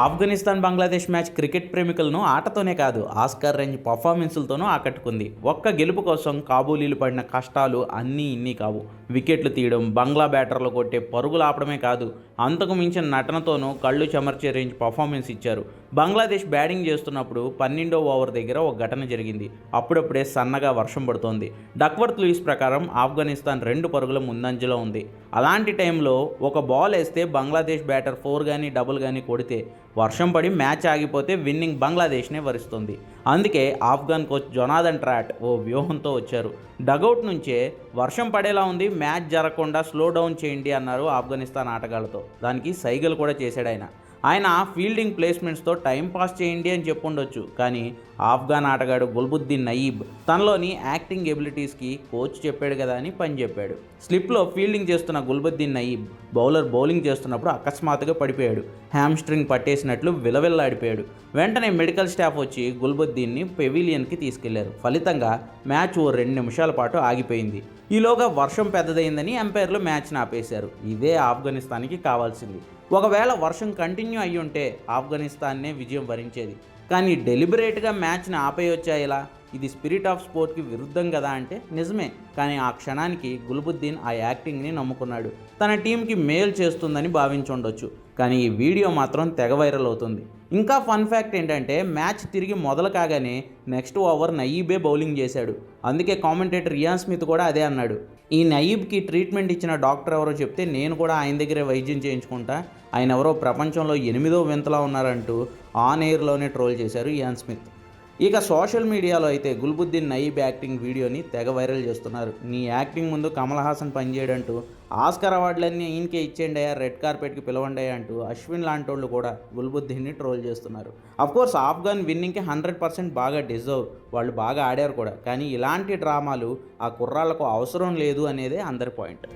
Afghanistan Bangladesh match cricket ప్రేమికులను ఆటతోనే కాదు ఆస్కార్ రేంజ్ పర్ఫార్మెన్సులతోనూ ఆకట్టుకుంది. ఒక్క గెలుపు కోసం కాబూలీలు పడిన కష్టాలు అన్నీ ఇన్ని కావు. వికెట్లు తీయడం బంగ్లా బ్యాటర్లు కొట్టే పరుగులు ఆపడమే కాదు అంతకు మించిన నటనతోనూ కళ్ళు చెమర్చే రేంజ్ పర్ఫార్మెన్స్ ఇచ్చారు. బంగ్లాదేశ్ బ్యాటింగ్ చేస్తున్నప్పుడు పన్నెండో ఓవర్ దగ్గర ఒక ఘటన జరిగింది. అప్పుడప్పుడే సన్నగా వర్షం పడుతోంది. డక్వర్త్ లూయిస్ ప్రకారం ఆఫ్ఘనిస్తాన్ రెండు పరుగుల ముందంజలో ఉంది. అలాంటి టైంలో ఒక బాల్ వేస్తే బంగ్లాదేశ్ బ్యాటర్ ఫోర్ కానీ డబుల్ కానీ కొడితే వర్షం పడి మ్యాచ్ ఆగిపోతే విన్నింగ్ బంగ్లాదేశ్నే వరిస్తుంది. అందుకే ఆఫ్ఘన్ కోచ్ జొనాథన్ ట్రాట్ ఓ వ్యూహంతో వచ్చారు. డగౌట్ నుంచే వర్షం పడేలా ఉంది మ్యాచ్ జరగకుండా స్లో డౌన్ చేయండి అన్నారు ఆఫ్ఘనిస్తాన్ ఆటగాళ్ళతో దానికి సైగలు కూడా చేశాడు ఆయన. ఆయన ఫీల్డింగ్ ప్లేస్మెంట్స్తో టైంపాస్ చేయండి అని చెప్పుండొచ్చు కానీ ఆఫ్ఘాన్ ఆటగాడు గుల్బుద్దీన్ నయీబ్ తనలోని యాక్టింగ్ ఎబిలిటీస్కి కోచ్ చెప్పాడు కదా అని పని చెప్పాడు. స్లిప్లో ఫీల్డింగ్ చేస్తున్న గుల్బుద్దీన్ నయీబ్ బౌలర్ బౌలింగ్ చేస్తున్నప్పుడు అకస్మాత్తుగా పడిపోయాడు. హ్యామ్స్ట్రింగ్ పట్టేసినట్లు విలవిల్లాడిపోయాడు. వెంటనే మెడికల్ స్టాఫ్ వచ్చి గుల్బుద్దీన్ని పెవిలియన్కి తీసుకెళ్ళారు. ఫలితంగా మ్యాచ్ ఓ రెండు నిమిషాల పాటు ఆగిపోయింది. ఈలోగా వర్షం పెద్దదైందని ఎంపైర్లు మ్యాచ్ని ఆపేశారు. ఇదే ఆఫ్ఘనిస్తాన్కి కావాల్సింది. ఒకవేళ వర్షం కంటిన్యూ అయ్యి ఉంటే ఆఫ్ఘనిస్తాన్నే విజయం వరించేది. కానీ డెలిబరేట్గా మ్యాచ్ని ఆపేయొచ్చా ఇలా? ఇది స్పిరిట్ ఆఫ్ స్పోర్ట్కి విరుద్ధం కదా అంటే నిజమే. కానీ ఆ క్షణానికి గుల్బుద్దీన్ ఆ యాక్టింగ్ని నమ్ముకున్నాడు. తన టీంకి మేలు చేస్తుందని భావించుండొచ్చు. కానీ ఈ వీడియో మాత్రం తెగ వైరల్ అవుతుంది. ఇంకా ఫన్ ఫ్యాక్ట్ ఏంటంటే మ్యాచ్ తిరిగి మొదలు కాగానే నెక్స్ట్ ఓవర్ నయీబే బౌలింగ్ చేశాడు. అందుకే కామెంటేటర్ రియాన్ స్మిత్ కూడా అదే అన్నాడు. ఈ నయీబ్కి ట్రీట్మెంట్ ఇచ్చిన డాక్టర్ ఎవరో చెప్తే నేను కూడా ఆయన దగ్గరే వైద్యం చేయించుకుంటా. ఆయన ఎవరో ప్రపంచంలో ఎనిమిదో వింతలా ఉన్నారంటూ ఆన్ ఎయిర్లోనే ట్రోల్ చేశారు ఇయాన్ స్మిత్ ఇక సోషల్ మీడియాలో అయితే గుల్బుద్దీన్ నయీబ్ యాక్టింగ్ వీడియోని తెగ వైరల్ చేస్తున్నారు. నీ యాక్టింగ్ ముందు కమల్ హాసన్ పనిచేయడంటూ ఆస్కర్ అవార్డులన్నీ ఈయనకే ఇచ్చేయండి అయ్యా రెడ్ కార్పెట్కి పిలవండి అయ్యా అంటూ అశ్విన్ లాంటి వాళ్ళు కూడా గుల్బుద్దీన్ని ట్రోల్ చేస్తున్నారు. కోర్స్ ఆఫ్ఘన్ విన్నింగ్కి హండ్రెడ్ పర్సెంట్ బాగా డిజర్వ్ వాళ్ళు బాగా ఆడారు కూడా. కానీ ఇలాంటి డ్రామాలు ఆ కుర్రాళ్ళకు అవసరం లేదు అనేదే అందరి పాయింట్.